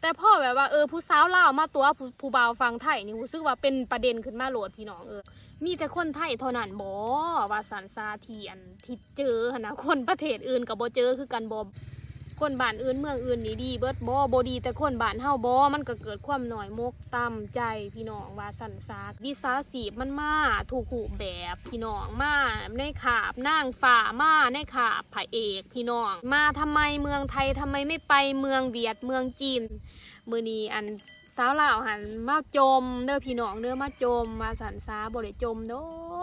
แต่พ่อแบบว่าเออผู้สาวเล่าวมาตัวผู้ผู้บ่าวฟังไทยนี่รู้สึกว่าเป็นประเด็นขึ้นมาโหลดพี่น้องเออ มีแต่คนไทยเท่านั้นบ่ว่าสันซาเทียนที่เจอหั้นนะคนประเทศอื่นก็บ่เจอคือกันบ่ คนบ้านอื่นเมืองอื่นนี่ดีเบิดบ่บ่ดีแต่คนบ้านเฮาบ่มันก็เกิดความหน่อยมกต่ำใจพี่น้องว่าสันซากวิสาสีมันมาถูกหูแบบพี่น้องมาในขาบนางฝ่ามาในขาบพระเอกพี่น้อง มาทำไมเมืองไทยทำไมไม่ไปเมืองเวียดเมืองจีนมือนี้อัน สาวลาวหันมาจมเด้อพี่น้องเด้อมาจมมาสันซาบ่ได้จมโด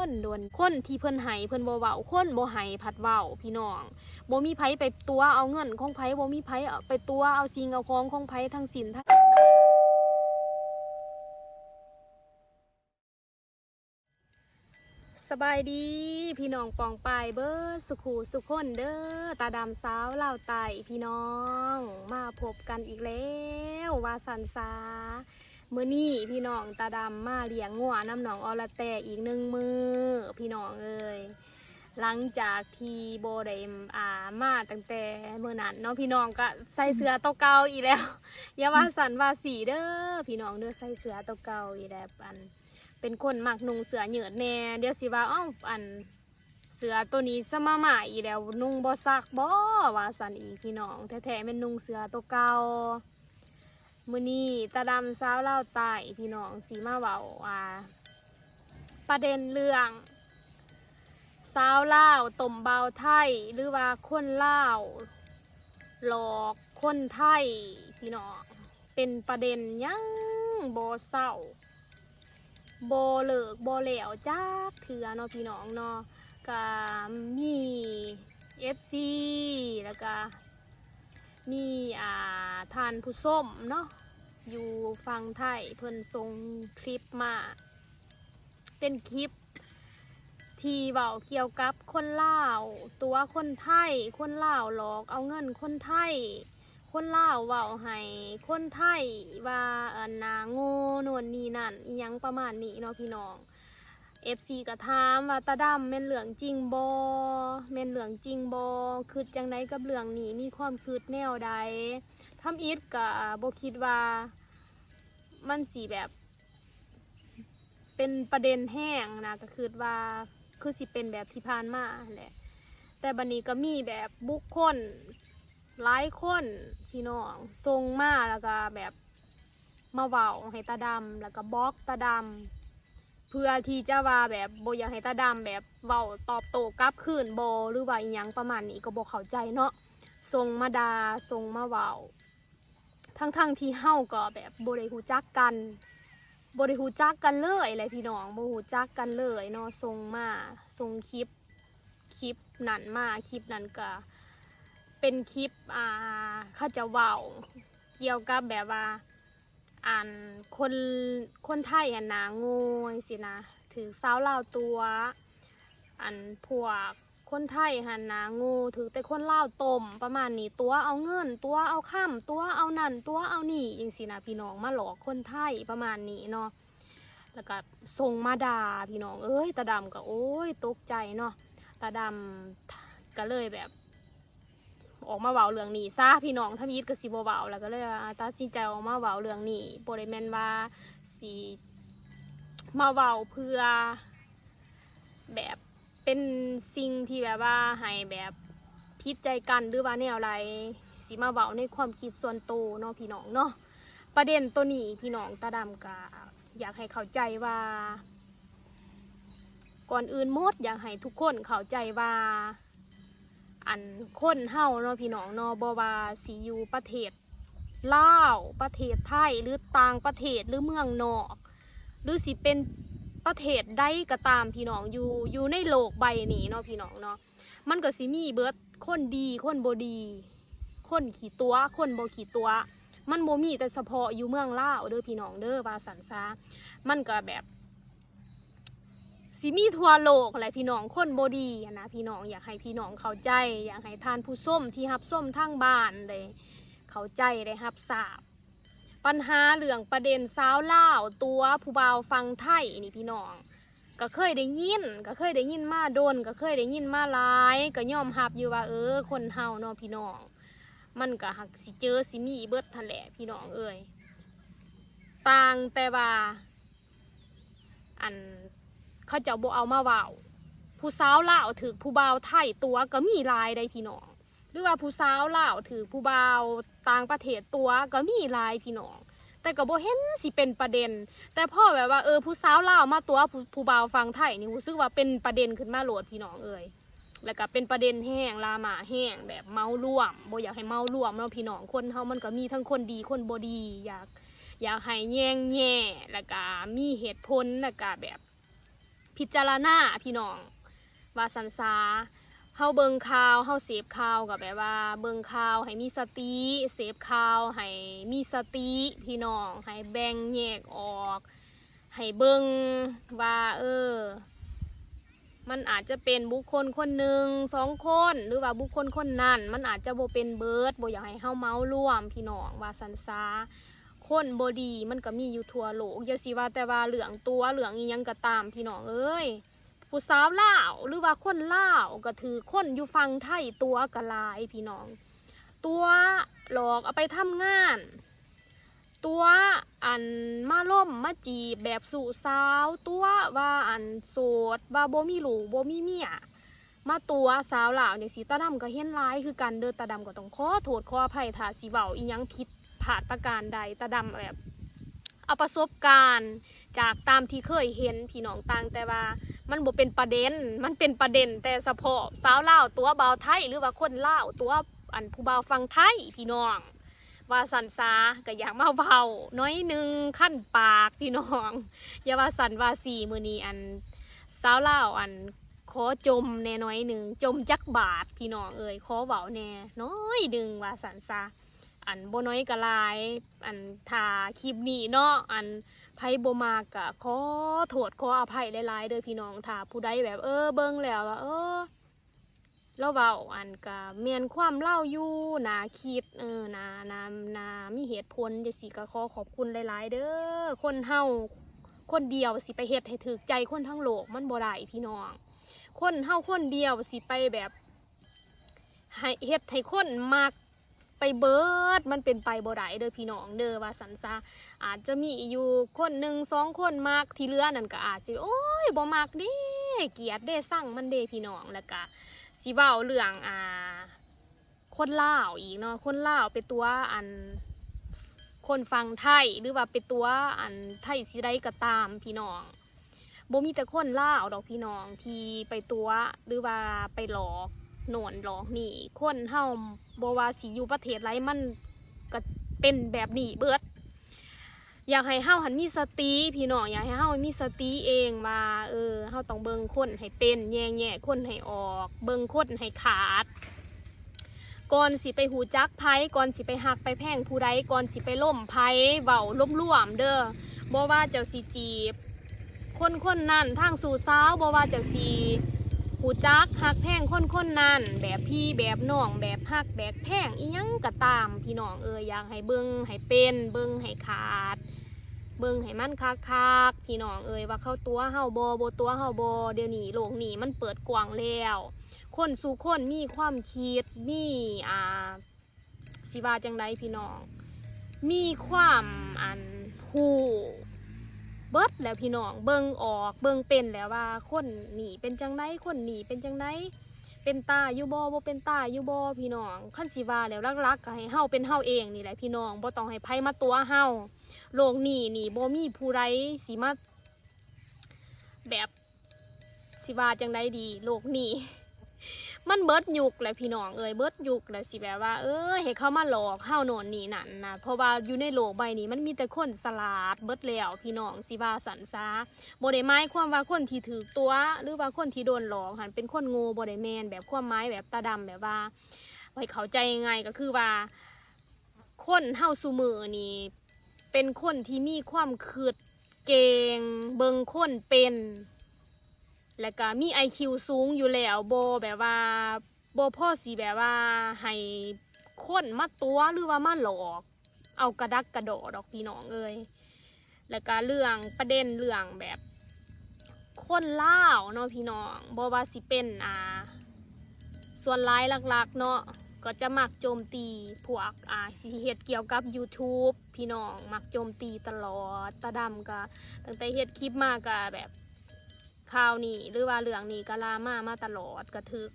นโดนคนที่เพิ่นไห้เพิ่นบ่เว้าคนบ่ไห้ผัดเว้าพี่น้องบ่มีไผไปตัวเอาเงินของไผบ่มีไผเอาไปตัวเอาสิ่งเอาของของไผทั้งสิ้นทั้ง สบายดีพี่น้องปองปายเบิดสุขูสุขคนเด้อตาดำสาวเหล่าไตพี่น้องมาพบกันอีกแล้ววาสันสาเมื่อนี้พี่น้องตาดำมาเลี้ยงงัวน้ำหนองอละแต่อีกหนึ่งมือพี่น้องเอ้ยหลังจากที่โบได้อ่ามาตั้งแต่เมื่อนั้นเนาะพี่น้องก็ใส่เสื้อตัวเก่าอีกแล้วอย่าว่าสันว่าสีเด้อพี่น้องเด้อใส่เสื้อตัวเก่าอีกแล้วอัน เป็นคนมักนุ่งเสือเหยืดแน่เดี๋ยวสิว่าอ้าวอันเสือตัวนี้สมาหม่อีแล้วนุ่งบ่ซักบ่ว่าสันอีพี่น้องแท้ๆเป็นนุ่งเสือตัวเก่ามือนี้ตาดำสาวเล่าวใต้พี่น้องสีมาเว้าว่าประเด็นเรื่องสาวเล่าต้มเบาไทยหรือว่าคนเล่าหลอกคนไทยพี่น้องเป็นประเด็นยังบ่เศร้า บ่เลิกบ่แล้วจักเถื่อเนาะพี่น้องเนาะก็มี FC แล้วก็มีอ่าทานผู้ส้มเนาะอยู่ฟังไทยเพิ่นส่งคลิปมา เป็นคลิป ที่เบาเกี่ยวกับคนล่าตัวคนไทย คนล่าหลอกเอาเงินคนไทย คนลาวเว้าให้คนไทยว่าอันนาโง่นวนนี่นั่นอิหยังประมาณนี้เนาะพี่น้องเอฟซีก็ถามว่าตาดำแม่นเหลืองจริงบอแม่นเหลืองจริงบอคือจังไดกับเหลืองนี้มีความคืดแนวใดทำอีทกับบคิดว่ามันสีแบบ เป็นประเด็นแห้งนะก็คือว่าคือสิเป็นแบบที่ผ่านมาแหละแต่บันนี้ก็มีแบบบุคคล หลายคนพี่น้องทรงมาแล้วก็แบบมาเว้าให้ตาดำแล้วก็บล็อกตาดำเพื่อที่จะว่าแบบโบอยากให้ตาดำแบบเว้าตอบโต้กลับคืนโบหรือว่าอีหยังประมาณนี้ก็บเข้าใจเนาะส่งมาดาส่งมาเว้าทั้งๆทที่เฮาก็แบบโบได้ฮู้จักกันโบได้ฮู้จักกันเลยเลยพี่น้องโบฮู้จักกันเลยเนาะส่งมาส่งคลิป คลิปนั้นมา คลิปนั้นก็ เป็นคลิปอ่าเขาจะเว้าเกี่ยวกับแบบว่าอ่านคนคนไทยอะนะง่สินะ ถือสาวลาวตัวอันพวกคนไทยหันนะง่ถือแต่คนเล่าต้มประมาณนี้ตัวเอาเงิน ตัวเอาข้ามตัวเอานั่นตัวเอานี่อย่างสินะพี่น้องมาหลอกคนไทยประมาณนี้เนาะแล้วก็ส่งมาด่าพี่น้องเอ้ยตาดำก็โอ้ยตกใจเนาะตาดำก็เลยแบบ ออกมาเว้าเรื่องนี้ซะพี่น้องทำยิดกับสิบเว้าแล้วก็เลยตัดสินใจออกมาเว้าเรื่องนี้โปรเดแมนว่าสีมาเว้าเพื่อ แบบเป็นสิ่งที่แบบว่าให้แบบพิดใจกันหรือว่าแนวไรสีมาเว้าในความคิดส่วนตัวเนาะพี่น้องเนาะประเด็นตัวนี้พี่น้องตาดำกะอยากให้เข้าใจว่า ก่อนอื่นมดอยากให้ทุกคนเข้าใจว่า อันคนเฮาเนาะพี่น้องเนาะบวาสิอยู่ประเทศลาวประเทศไทยหรือต่างประเทศหรือเมืองนอก หรือสิเป็นประเทศใดก็ตามพี่น้องอยู่อยู่ในโลกใบนี้เนาะพี่น้องเนาะมันก็สิมีเบิร์ดคนดีคนบดี คนขี่ตัว คนบขี่ตัว มันโบมีแต่เฉพาะอยู่เมืองลาวเด้อพี่น้องเด้อว่าสันซามันก็แบบ สิมีทั่วโลกแหละพี่น้องคนบดีนะพี่น้องอยากให้พี่น้องเข้าใจ อยากให้ทานผู้ส้มที่รับส้มทางบ้านได้เข้าใจได้รับทราบปัญหาเรื่องประเด็นสาวเล่าตัวผู้บ่าวฟังไทยนี่พี่น้อง ก็เคยได้ยิน ก็เคยได้ยินมาโดน ก็เคยได้ยินมาหลาย ก็ยอมรับอยู่ว่า เออ คนเฮาเนาะพี่น้อง มันก็หักสิเจอสิมีเบิดทันแหลพี่น้องเอ้ยต่างแต่ว่าอัน เขาเจ้าบ่เอามาเว้าผู้สาวลาวถือผู้บ่าวไทยตัวก็มีลายได้พี่น้อง หรือว่าผู้สาวลาวถือผู้บ่าวต่างประเทศตัวก็มีลายพี่น้อง แต่ก็บ่เห็นสิเป็นประเด็น แต่พ่อแบบว่าเออผู้สาวลาวมาตัวผู้ผู้บ่าวฟังไทยนี่รู้สึกว่าเป็นประเด็นขึ้นมาโหลดพี่น้องเอ้ยแล้วก็เป็นประเด็นแห้งลามาแห้งแบบเมาร่วมบ่อยากให้เมาร่วมเนาะพี่น้องคนเฮามันก็มีทั้งคนดีคนบ่ดีอยากอยากให้แย่งแย่แล้วก็มีเหตุผลแล้วก็แบบ พิจารณาพี่น้องว่าสันซาเฮาเบิงข่าวเฮาเสพข่าวกับแบบว่า เบิงข่าวให้มีสติเสพข่าวให้มีสติพี่น้องให้แบ่งแยกออกให้เบิงว่าเออ มันอาจจะเป็นบุคคลคนหนึ่งสองคนหรือว่าบุคคลคนนั้น มันอาจจะโบ่เป็นเบิร์ดโบ่อยากให้เฮาเมาส์ร่วมพี่น้องว่าสันซา คนบดีมันก็มีอยู่ทั่วโลกอย่าสิว่าแต่ว่าเหลืองตัวเหลืองอียังก็ตามพี่น้องเอ้ยผู้สาวล่าวหรือว่าคนล่าวก็ถือคนอยู่ฟังไทยตัวกะลายพี่น้อง ตัวหลอกเอาไปทำงาน ตัวอันมาล่มมาจีบแบบสู่สาวตัวว่าอันโสดว่าโบมีหลูกบ่มีเมียมาตัวสาวหล่าวเนี่ยสีตาดำก็เห็นร้ายคือกันเด้อตาดำก็ต้องขอโทษขออภัยถ้าสิเว้าอียังผิด ผาดประการใดตาดำแบบเอาประสบการณ์จากตามที่เคยเห็นพี่น้องต่างแต่ว่า มันบ่เป็นประเด็น มันเป็นประเด็นแต่เฉพาะสาวเล่าตัวเบาไทยหรือว่าคนเล่าตัวอันผู้เบาฟังไทยพี่น้อง ว่าสันซาก็อยากมาเบาน้อยหนึ่งขั้นปากพี่น้องอย่าว่าสันว่าสีมือนี้อันสาวเล่าอันขอจมแน่น้อยหนึ่งจมจักบาทพี่น้องเอ่ยขอเบาแน่น้อยดึงว่าสันซา อันบน้อยกะลาย อันทาคลิปนี้เนาะอันไพ่บมากะขอโทษขออภัยหลายๆเด้อพี่น้องถ้าผู้ใดแบบเออเบิ่งแล้วว่าเออเราเบาอันกะเมียนความเล่าอยู่นาคิดเออนานานามีเหตุผลจะสิกะขอขอบคุณหลาย ๆ เด้อคนเฮาคนเดียวสิไปเฮ็ดให้ถึกใจคนทั้งโลกมันบ่ได้พี่น้อง คนเฮาคนเดียวสิไปแบบให้เฮ็ดให้คนมัก ไปเบิดมันเป็นไปบ่ได้เด้อพี่น้องเด้อว่าสันซาอาจจะมีอยู่คนหนึ่งสองคนมากที่เลือนั่นก็อาจจะโอ้ยบ่มักเด้เกียดเด้สั่งมันเด้พี่น้องแล้วก็สิเว้าเรื่องอ่าคนลาวอีกเนาะคนลาวเป็นตัวอันคนฟังไทยหรือว่าเป็นตัวอันไทยสิได้ก็ตามพี่น้องบ่มีแต่คนล่าดอกพี่น้องที่ไปตัวหรือว่าไปหลอก หนวนหลอกนี่คนเฮาบ่ว่าสิอยู่ประเทศไรมันก็เป็นแบบนี้เบิด อยากให้เฮาหันมีสติพี่น้องอยากให้เฮามีสติเองว่าเออเฮาต้องเบิ่งคนให้เป็นแยงแยะคนให้ออก เบิ่งคนให้ขาดก่อนสิไปหูจักไผก่อนสิไปหักไปแพงผู้ใดก่อนสิไปล่มไผเว้าล่มล่วมเด้อบ่ว่าเจ้าสิจีบ คนคนนั้นทางสู่สาวบ่ว่าเจ้าสิ หูจักหักแพงคนคนนั้นแบบพี่แบบน้องแบบหักแบบแพงอีหยังก็ตามพี่น้องเอออยากให้เบิ่งให้เป็นเบิ่งให้ขาด เบิ่งให้มันคักๆพี่น้องเอยว่าเข้าตัวเฮาบ่บ่ตัวเฮาบ่เดี๋ยวนี้โลกนี้มันเปิดกว้างแล้ว คนสู่คนมีความคิดมีอ่าสิว่าจังไดพี่น้อง มีความอันฮู้ เบิดแล้วพี่น้องเบิ่งออกเบิ่งเป็นแล้วว่าคนหนีเป็นจังไดคนหนีเป็นจังไดเป็นตาอยู่บ่บ่เป็นตาอยู่บ่พี่น้องคันสิว่าแล้วรักๆก็ให้เฮาเป็นเฮาเองนี่แหละพี่น้องบ่ต้องให้ไผมาตัวเฮาโลกนี้นี่บ่มีผู้ใดสิมาแบบสิว่าจังไดดี โลกนี้ มันเบิดยุคแหละพี่น้องเอ้ยเบิดยุคแหละสิแบบว่า เอ้ยให้เขามาหลอกเฮาโน่นนี่นั่นนะเพราะว่าอยู่ในโลกใบนี้มันมีแต่คนสลาดเบิดแล้วพี่น้องสิว่าสันซาบ่ได้หมายความว่าคนที่ถือตัว หรือว่าคนที่โดนหลอกหันเป็นคนโง่บ่ได้แมนแบบความหมายแบบตาดำแบบว่าไว้เข้าใจยังไงก็คือว่า คนเฮาซุมือนี่เป็นคนที่มีความคืดเก่งเบิงคนเป็น และก็มี IQ สูงอยู่แล้วโบแบบว่าโบพ่อสีแบบว่าให้คนมาตัวหรือว่ามาหลอก เอากระดักกระโดดดอกพี่น้องเอ้ยแล้วก็เรื่องประเด็นเรื่องแบบคนเล่าเนาะพี่น้องบว่าสิเป็นอ่า ส่วนร้ายหลักๆ เนาะก็จะมักโจมตีพวกอ่าสิเฮ็ดเกี่ยวกับ YouTube พี่น้องมักโจมตีตลอดตาดำก็ตั้งแต่เฮ็ดคลิปมาก็แบบ ข่าวนี้หรือว่าเรื่องนี้ก็ลามามาตลอดก็ถือ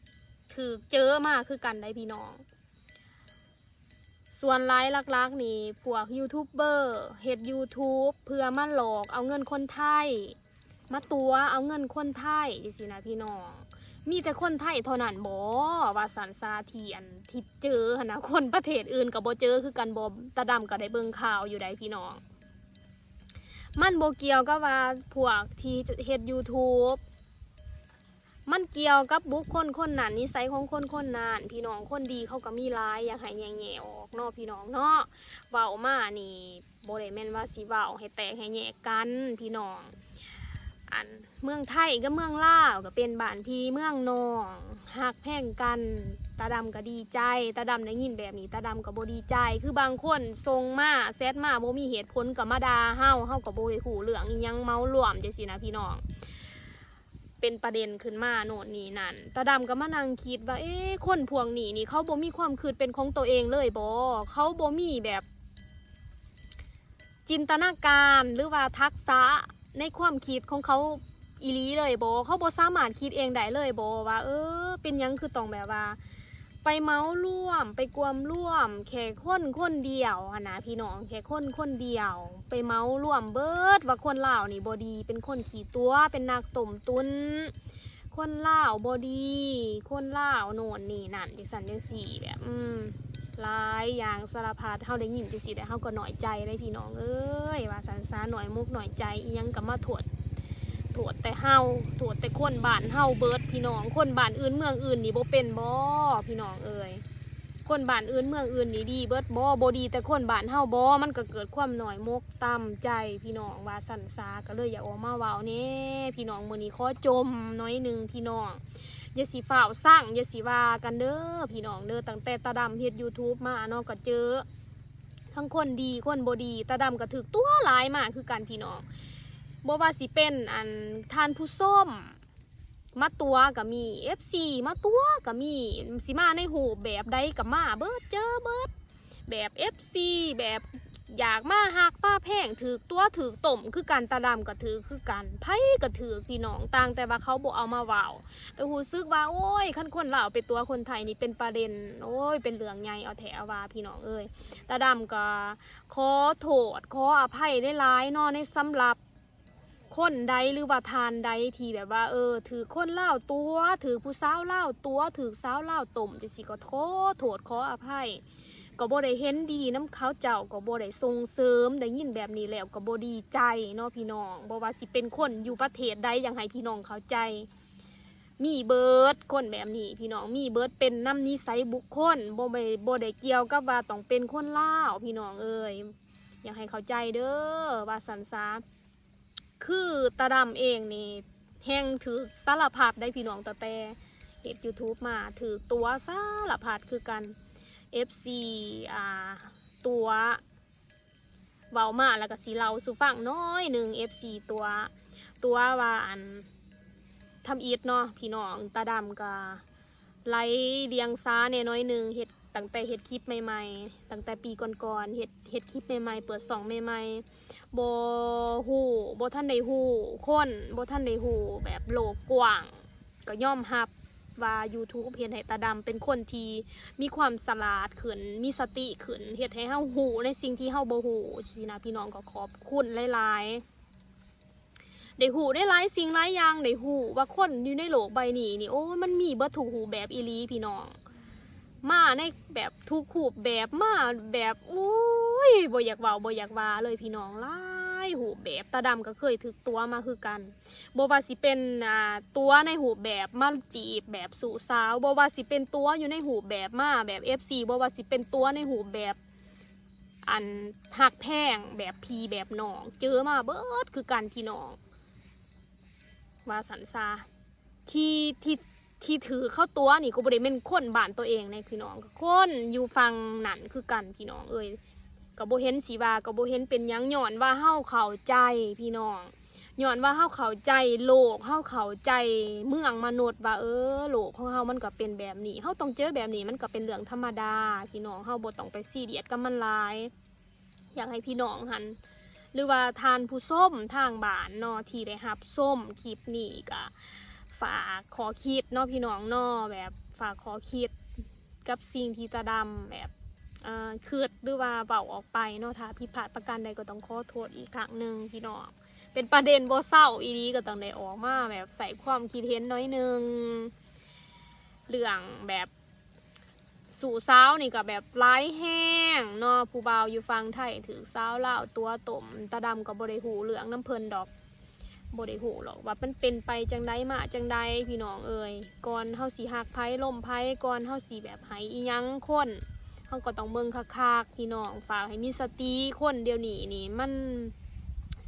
ถือเจอมากคือกันได้พี่น้อง ส่วนไลฟ์ลักๆนี่พวกยูทูบเบอร์เฮ็ด YouTube เพื่อมาหลอกเอาเงินคนไทย มาตัวเอาเงินคนไทยจังซี่นะพี่น้อง มีแต่คนไทยเท่านั้นบ่ว่าสันซาเทียนที่เจอนะคนประเทศอื่นก็บ่เจอคือกันบ่ตาดำก็ได้เบิงข่าวอยู่ได้พี่น้อง มันโบเกียวก็ว่าพวกที่เฮ็ด YouTube มันเกี่ยวกับบุคคลคนนั้นนิสัยของคนคนนั้นพี่น้องคนดีเขาก็มีหลายอยากให้แง่ๆออกเนาะพี่น้องเนาะเว้ามานี่บ่ได้แมนว่าสิเว้าให้แตกให้แยกกันพี่น้อง อัน เมืองไทยกับเมืองลาวก็เป็นบ้านพี่เมืองนองหักแพ่งกันตาดำก็ดีใจตาดำได้ยินแบบนี้ตาดำก็บ่ดีใจ คือบางคนส่งมาแซดมาบ่มีเหตุผลก็มาดาเฮาเฮาก็บ่ได้หูเรื่องยังเมารวมจังซี่นะพี่น้องเป็นประเด็นขึ้นมาโน่นนี่นั่นตาดำก็มานั่งคิดว่า เอ๊ะคนพวกนี้นี่เขาบ่มีความคิดเป็นของตัวเองเลยบ่เขาบ่มีแบบ จินตนาการหรือว่าทักษะ ในความคิดของเขาอีลีเลยโบเขาบสามารถคิดเองได้เลยโบว่า เออ เป็นยังคือต้องแบบว่า ไปเมาร่วม ไปกวมร่วมแค่คนคนเดียวนะพี่น้องแค่คนคนเดียว ไปเมาร่วมเบิดว่าคนเหล่านี่บดี เป็นคนขี่ตัวเป็นนักต่มตุน คนลาวบดี คนลาวโน่นนี่นั่นจังสันจังสี่แบบอืมลายอย่างสารพัดเฮาได้ยินจังซี่แต่เฮาก็หน่อยใจเลยพี่น้องเอ้ยว่าสันสาหน่อยมุกหน่อยใจอียังกับมาถวดถวดแต่เฮาถวดแต่คนบ้านเฮาเบิร์ดพี่น้องคนบ้านอื่นเมืองอื่นนี่บ่เป็นบ่พี่น้องเอ้ย คนบ้านอื่นเมืองอื่นนี่ดีเบิดบ่บ่ดีแต่คนบ้านเฮาบ่มันก็เกิดความหน่อยมกต่ำใจพี่น้องว่าสันสาก็เลยอยากออกมาเว้าแน่พี่น้องมื้อนี้ขอจมน้อยหนึงพี่น้องอย่าสีฝ่าวสร้างอย่าสีว่ากันเด้อพี่น้องเด้อตั้งแต่ตาดำเฮ็ด YouTube มาเนาะก็เจอ ทั้งคนดีคนบดีตาดำก็ถึกตัวหลายมากคือกันพี่น้องบ่ว่าสิเป็นอันทานผู้ส้ม มาตัวก็มี FC มาตัวก็มีสิมาในหูแบบใดก็มาเบิดเจอเบิดแบบ FC แบบอยากมาหักป้าแพงถือตัวถือต่มคือกันตาดำก็ถือคือกันไผก็ถือพี่น้องต่างแต่ว่าเขาบ่เอามาว้าแต่หูซึกว่าโอ้ยขั้นคนลาวไปตัวคนไทยนี่เป็นประเด็น โอ้ยเป็นเรื่องใหญ่เอาแถวว่าพี่น้องเอ้ยตาดำก็ขอโทษขออภัยได้ร้ายๆเนอในสำหรับ คนใดหรือว่าทานใดที่แบบว่า เออ ถือคนเล่าตัว ถือผู้สาวเล่าตัว ถือสาวเล่าต่มจะสิก็ขอโทษขออภัยก็บ่ได้เห็นดีน้ำเขาเจ้าก็บ่ได้ส่งเสริมได้ยินแบบนี้แล้วก็บ่ดีใจเนาะพี่น้องบ่ว่าสิเป็นคนอยู่ประเทศใดอยากให้พี่น้องเข้าใจ มีเบิร์ดคนแบบนี้พี่น้องมีเบิร์ดเป็นน้ำนิสัยบุคคลบ่ได้บ่ได้เกี่ยวกับว่าต้องเป็นคนลาพี่น้องเอ้ยอยากให้เข้าใจเด้อว่าสันซา คือตาดำเองนี่แห่งถือสารพัดได้พี่น้องต่แต่เห็ด YouTube มาถือตัวสารพัดคือกัน FC อ่าตัวเบามาแล้วก็สีเราสุฟังน้อยหนึ่ง FC ตัวตัวว่าอันทำอีทเนาะพี่น้องตาดำก็ไล่เลียงซ้าแน่น้อยหนึ่งเห็ด ตั้งแต่เห็ดคลิปใหม่ๆตั้งแต่ปีก่อนๆเห็ดเห็ดคลิปใหม่ๆเปิดสองใหม่ๆโบหูโบท่านใดหูคนโบท่านใดหูแบบโลกกว้าง ก็ย่อมรับว่า YouTube เห็นให้ตาดำเป็นคนที่มีความสลาดขึ้นมีสติขึ้นเฮ็ดให้เฮาหูในสิ่งที่เฮาบ่หูสินะพี่น้องก็ขอบคุณหลายๆได้หูได้หลายสิ่งหลายอย่างได้หูว่าคนอยู่ในโลกใบนี้นี่โอ้มันมีเบิดถูกหูแบบอีลีพี่น้อง มาในแบบทุกหูปแบบมาแบบโอ้ยบ่อยากว้าบ่อยากว่าเลยพี่น้องหลายหูแบบตาดำก็เคยถึกตัวมาคือกันบ่ว่าสิเป็นอ่าตัวในหูแบบมาจีบแบบสู่สาวบ่ว่าสิเป็นตัวอยู่ในหูแบบมาแบบ FC บ่ว่าสิเป็นตัวในหูแบบอันหักแพงแบบพีแบบน้อง เจอมาเบิดคือกันพี่น้องว่าสันซาที่ที่ ที่ถือเข้าตัวนี่ก็บริเป็นคนบ้านตัวเองในพี่น้องคนอยู่ฟังนั่นคือกันพี่น้องเอ้ยก็บ่เห็นสีวาก็บ่เห็นเป็นยังหย่อนว่าเฮาเข้าใจพี่น้องหย้อนว่าเฮาเข้าใจโลกเฮาเข้าใจเมืองมนุษย์ว่าเออโลกของเฮามันก็เป็นแบบนี้เฮาต้องเจอแบบนี้มันก็เป็นเรื่องธรรมดา พี่น้องเฮาบ่ต้องไปซีเรียสกับมันลาย อยากให้พี่น้องหันหรือว่าทานผู้ส้มทางบ้านนาะที่ได้รับส้มคลิปนี้ก็ ฝากขอคิดเนาะพี่น้องเนาะแบบฝากขอคิดกับสิ่งที่ตาดำแบบคืดหรือว่าเบาออกไปเนาะถ้าผิดพลาดประการใดก็ต้องขอโทษอีกครั้งหนึ่งพี่น้องเป็นประเด็นโบเศร้าอีนี้ก็ต้องได้ออกมาแบบใส่ความคิดเห็นน้อยหนึงเรื่องแบบสู่สานี่ก็แบบร้ายแห้งเนาะผู้บ่าอยู่ฟังไทยถือสาเล่าตัวตมตาดำกับบริหูเหลืองน้ำเพลินดอก บริหูหรอกว่ามันเป็นไปจังใดมาจังใดพี่น้องเอ่ยก่อนเฮาสีหักไพ่ล่มไพ่ก่อนเฮาสีแบบไหอีหยังคนเฮาก็ต้องเบิ่งคักๆพี่น้องฝากให้มีสติคนเดียวนี้นี่มัน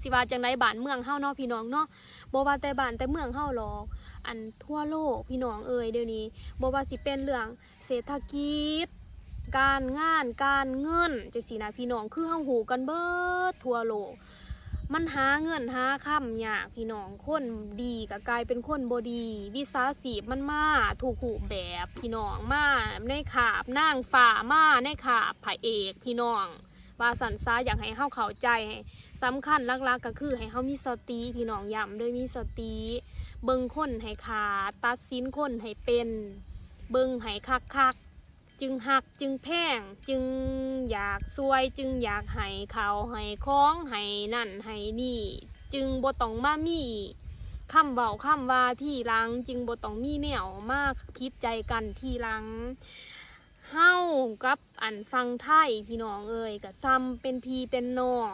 สิว่าจังใดบ้านเมืองเฮาเนาะพี่น้องเนาะบ่ว่าแต่บ้านแต่เมืองเฮาหรอกอันทั่วโลกพี่น้องเอ่ยเดี๋ยวนี้บ่ว่าสิเป็นเรื่องเศรษฐกิจการงานการเงินจังสีนะพี่น้องคือเฮาหูกันเบิดทั่วโลก มันหาเงินหาค่ำยากพี่น้องคนดีก็กลายเป็นคนบดีวิสาสีมันมาถูกหูแบบพี่น้องมาในขาบนางฝ่ามาในขาบพระเอกพี่น้องว่าสันซาอยากให้เฮาเข้าใจให้สำคัญลักๆก็คือให้เฮามีสติพี่น้องย้ำด้วยมีสติเบิ่งคนให้ขาดตัดสินคนให้เป็น เบิ่งให้คักๆ จึงหักจึงแพงจึงอยากซวยจึงอยากให้เขาให้คล้องให้นั่นให้นี่ จึงบ่ต้องมามีคำเบาคำว่าที่หลังจึงบ่ต้องมีแนวมากพิดใจกันที่หลังเฮากับอันฟังไทยพี่น้องเอ่ยกับซ้ำเป็นพีเป็นน้อง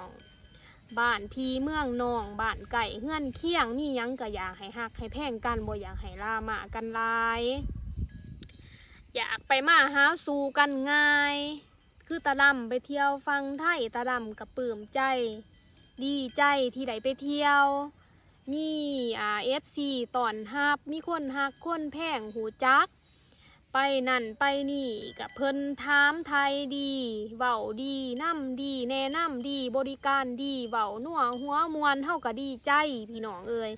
บ้านพีเมืองน้องบ้านไก่เฮื่อนเคียงนี่ยังก็อยากให้หักให้แพงกันบ่อยากให้ลามากันลาย อยากไปมาหาสู่กันง่าย คือตาดำไปเที่ยวฟังไทยตาดำกับปื้มใจ ดีใจที่ได้ไปเที่ยว มีอ่าเอฟซีตอนฮับมีคนฮักคนแพงหูจัก ไปนั่นไปนี่กับเพิ่นถามไทยดีเว้าดีน้ำดีแนะนำดีบริการดีเว้านัวหัวมวนเฮาก็ดีใจพี่น้องเอ่ย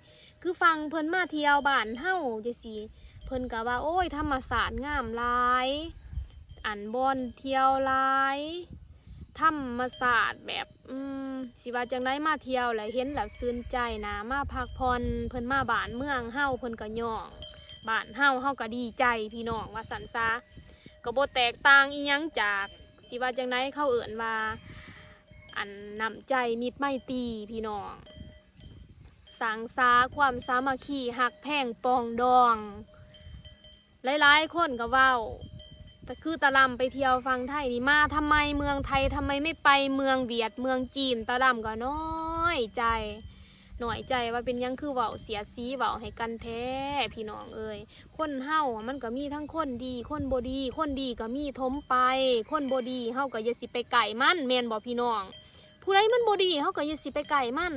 คือฟังเพิ่นมาเที่ยวบ้านเฮาจังซี่ เพิ่นก็ว่า โอ้ยธรรมศาสตร์งามหลาย อันบอนเที่ยวหลายธรรมศาสตร์แบบ อืม สิว่าจังไดมาเที่ยวแล้วเห็นแล้วซื่นใจนะมาพักผ่อนเพิ่นมาบ้านเมืองเฮาเพิ่นก็ย่องบ้านเฮาเฮาก็ดีใจพี่น้องว่าสันซาก็บ่แตกต่างอีหยังจากสิว่าจังไดเข้าเอิ่นว่าอันนำใจมิตรไม่ตีพี่น้องสร้างสาความสามัคคีหักแพงปองดอง หลายๆคนก็ว้าแต่คือตะลำไปเที่ยวฟังไทยนี่มาทำไมเมืองไทยทำไมไม่ไปเมืองเวียดเมืองจีนตะลำก็น้อยใจหน่อยใจว่าเป็นยังคือเว้าเสียสีเว้าให้กันแท้พี่น้องเอ้ยคนเฮามันก็มีทั้งคนดี คนบดี คนดีก็มีทมไป คนบดีเฮาก็อย่าสิไปไก่มันแมนบอกพี่น้องผู้ใดมันบดีเฮาก็อย่าสิไปไก่มัน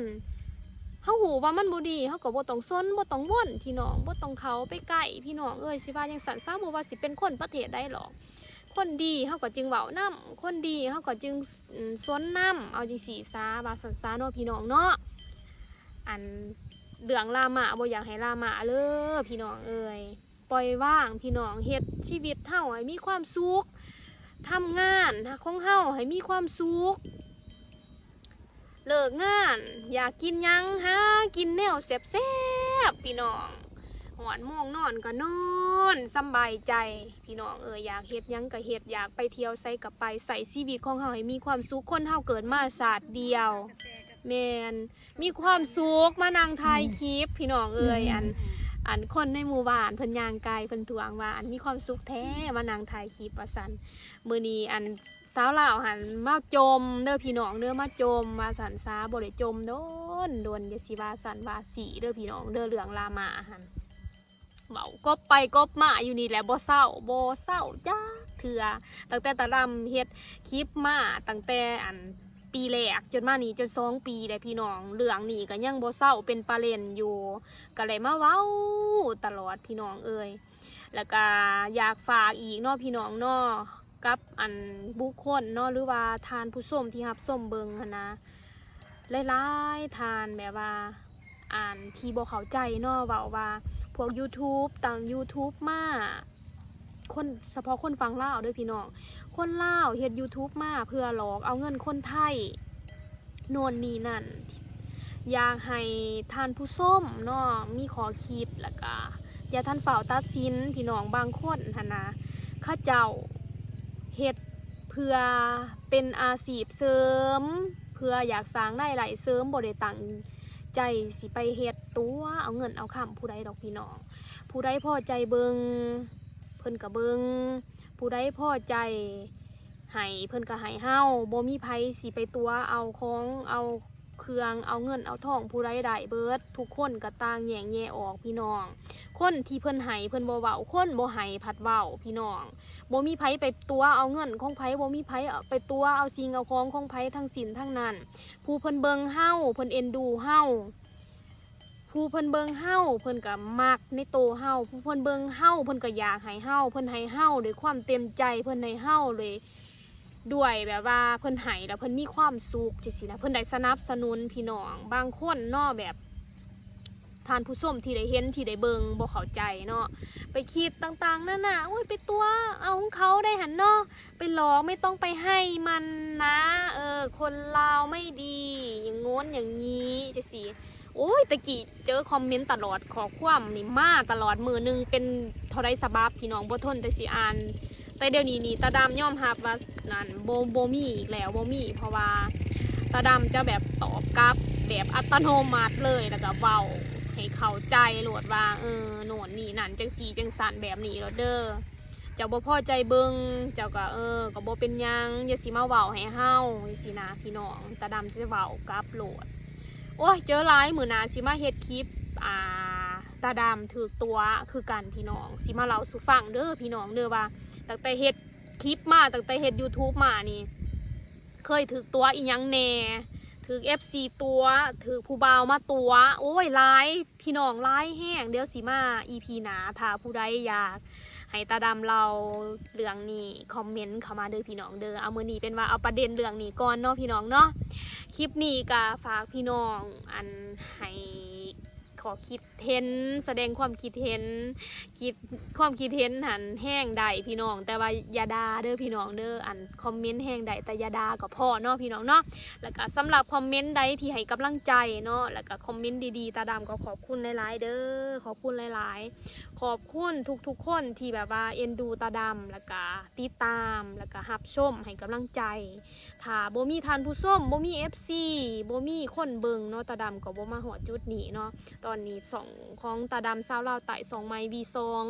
เฮาหูว่ามันบดีเฮาก็บ่ต้องซนบ่ต้องว่นพี่น้องบ่ต้องเขาไปไก่พี่น้องเอ้ยสิว่าจังสันซาบ่ว่าสิเป็นคนประเทศใดหรอก คนดีเฮาก็จึงเว้านํคนดีเฮาก็จึงซนนํเอาจังสีซาว่าสันซาเนาะพี่น้องเนาะอันเรื่องลามาบ่อยากให้ลามาเด้อพี่น้องเอ้ยปล่อยว่างพี่น้องเฮ็ดชีวิตเฮาให้มีความสุขทำงานของเฮาให้มีความสุข เลิกงาน อยากกินยังฮะกินแนวแซ่บๆพี่น้องหอนโมงนอนก็นอนสบายใจ พี่น้องเอออยากเฮ็ดยังก็เฮ็ดอยากไปเที่ยวใส่กับไปใส่ชีวิตของเฮาให้มีความสุขคนเฮาเกิดมาศาสตร์เดียวแมนมีความสุขมานั่งถ่ายคลิป พี่น้องเอยอัน อันคนในหมู่บ้านเพิ่นยางกายเพิ่นทวงว่า อันมีความสุขแท้มานั่งถ่ายคลิปว่าซั่นมื้อนี้อันสาวลาวหันมาจมเด้อพี่น้องเด้อมาจมมาสันซาบ่ได้จมโดนโดนอย่าสิว่าสันว่าสีเด้อพี่น้องเด้อเรื่องลามาหันเบากบไปกบมาอยู่นี่แหละบ่เศร้าบ่เศร้าจ้าเถื่อตั้งแต่ตะลำเฮ็ดคลิปมาตั้งแต่อัน ปีแรกจนมานี่จนสองปีแล้วพี่น้องเรื่องนี้ก็ยังบ่เศร้าเป็นประเด็นอยู่ก็เลยมาเว้าตลอดพี่น้องเอ่ยแล้วก็อยากฝากอีกเนาะพี่น้องเนาะกับอันบุคคลเนาะหรือว่าทานผู้ส้มที่รับส้มเบิงนนะหลายๆทานแบบว่าอ่านที่บ่เข้าใจเนาะเว้าว่าพวก YouTube ต่าง YouTube มา คนเฉพาะคนฟังลาวด้อพี่น้อง คนลาวเฮ็ด YouTube มาเพื่อหลอกเอาเงินคนไทยโน่นนี่นั่น อยากให้ท่านผู้ส้มเนาะมีขอคิดแล้วก็อย่าท่านฝ่าวตัดสินพี่น้องบางคนหนนะข้าเจ้าเฮ็ดเพื่อเป็นอาชีพเสริม เพื่ออยากสร้างได้หลายเสริมบ่ได้ตั้งใจสิไปเฮ็ดตัวเอาเงินเอาคำผู้ใดดอกพี่น้อง ผู้ใดพอใจเบิง พิ่นก็เบิงผู้ใดพ่อใจให้เพิ่นก็ให้เฮาบ่มีไผสิไปตัวเอาของเอาเครื่องเอาเงินเอาทองผู้ใดได้เบิด ทุกคนก็ต่างแย่งแยะออกพี่น้อง คนที่เพิ่นให้เพิ่นบ่เว้าคนบ่ให้ผัดเว้าพี่น้องบ่มีไผไปตัวเอาเงินของไผบ่มีไผไปตัวเอาสิ่งเอาของของไผทั้งสินทั้งนั้นผู้เพิ่นเบิงเฮาเพิ่นเอ็นดูเฮา ผู้เพิ่นเบิงเฮาเพิ่นก็มักในโตเฮาผู้เพิ่นเบิงเฮาเพิ่นก็อยากให้เฮาเพิ่นให้เฮาด้วยความเต็มใจเพิ่นให้เฮาเลย ด้วยแบบว่าเพิ่นให้แล้วเพิ่นมีความสุขจังซี่นะเพิ่นได้สนับสนุนพี่น้องบางคนเนาะแบบทานผู้ชมที่ได้เห็นที่ได้เบิงบ่เข้าใจเนาะไปคิดต่างๆนั่นน่ะโอ้ยไปตัวเอาของเขาได้หันเนาะไปหลอกไม่ต้องไปให้มันนะ เออ คนลาวไม่ดี อย่างโง้นอย่างนี้จังซี่ โอ้ยตะกี้เจอคอมเมนต์ตลอดขอความนี่มาตลอดมือหนึงเป็นเท่าไรสบับพี่น้องบ่ทนแต่สิอ่าน แต่เดี๋ยวนี้นี่ตาดำย่อมรับว่านั่นโบโบมีอีกแล้วโบมีเพราะว่าตาดำจะแบบตอบกลับแบบอัตโนมัติเลยแล้วก็เบาให้เข้าใจโหลดว่าเออโน่นนี่นั่นจังสีจังสันแบบนี้โหลดเด้อเจ้าบ่พอใจเบิงเจ้าก็เออก็บ่เป็นยังอย่าสิมาเว้าให้เฮาจังซี่นะพี่น้องตาดำจะเว้ากลับโหลด โอ้ยเจอหลายมือนาสิมาเฮ็ดคลิปอ่าตาดำถือตัวคือกันพี่น้องสิมาเล่าสู่ฟังเด้อพี่น้องเด้อว่าตั้งแต่เฮ็ดคลิปมาตั้งแต่เฮ็ด YouTube มานี่ เคยถือตัวอีหยังแหน่ถือ FC ตัวถือผู้บ่าวมาตัว โอ้ยร้ายพี่น้องร้ายแห้งเดี๋ยวสิมา EP หนาถ้าผู้ใดอยาก ให้ตาดำเราเรื่องนี้คอมเมนต์เข้ามาเด้อพี่น้องเด้อเอามือนี้เป็นว่าเอาประเด็นเรื่องนี้ก่อนเนาะพี่น้องเนาะคลิปนี้ก็ฝากพี่น้องอันให้ ขอคิดเห็นแสดงความคิดเห็นคิดความคิดเห็นหันแห้งใดพี่น้อง แต่ว่าอย่าดาเด้อพี่น้องเด้ออันคอมเมนต์แห้งใดแต่อย่าดาก็พอเนาะพี่น้องเนาะแล้วก็สำหรับคอมเมนต์ใดที่ให้กำลังใจเนาะแล้วก็คอมเมนต์ดีๆตาดำก็ขอบคุณหลายๆเด้อขอบคุณหลายๆ ขอบคุณทุกๆคนที่แบบว่าเอ็นดูตาดำแล้วก็ติดตามแล้วก็รับชมให้กำลังใจถ้าบ่มีทานผู้ส้มบ่มี FC บ่มีคนเบิงเนาะตาดำก็บ่มาหอดจุดนี้เนาะตอนนี้สองของตาดำซาวลาวไต่สองไม้วีสอง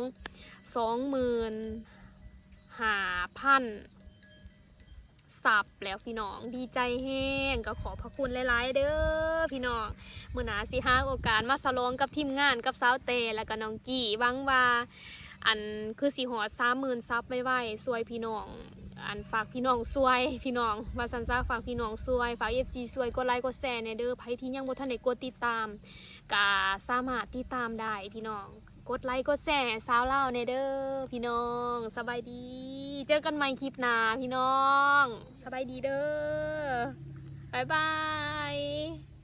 สองหมื่นหาพันสับแล้วพี่น้องดีใจแห้งก็ขอพระคุณหลายๆเด้อพี่น้องเมื่อหนาสิหาโอกาสมาสลองกับทีมงานกับสาวเตแล้วก็น้องกี้หวังว่า อันคือสีหอดสามหมื่นซับไม่ไหวซวยพี่น้อง อันฝากพี่น้องซวยพี่น้องว่าสันซ่าฝากพี่น้องซวยฝากเอฟซีซวยกดไลค์กดแชร์ในเด้อไผที่ยังบ่ทันได้กดติดตามก็สามารถติดตามได้พี่น้องกดไลค์กดแชร์สาวเล่าในเด้อพี่น้องสบายดี เจอกันใหม่คลิปหน้าพี่น้อง สบายดีเด้อบ๊ายบาย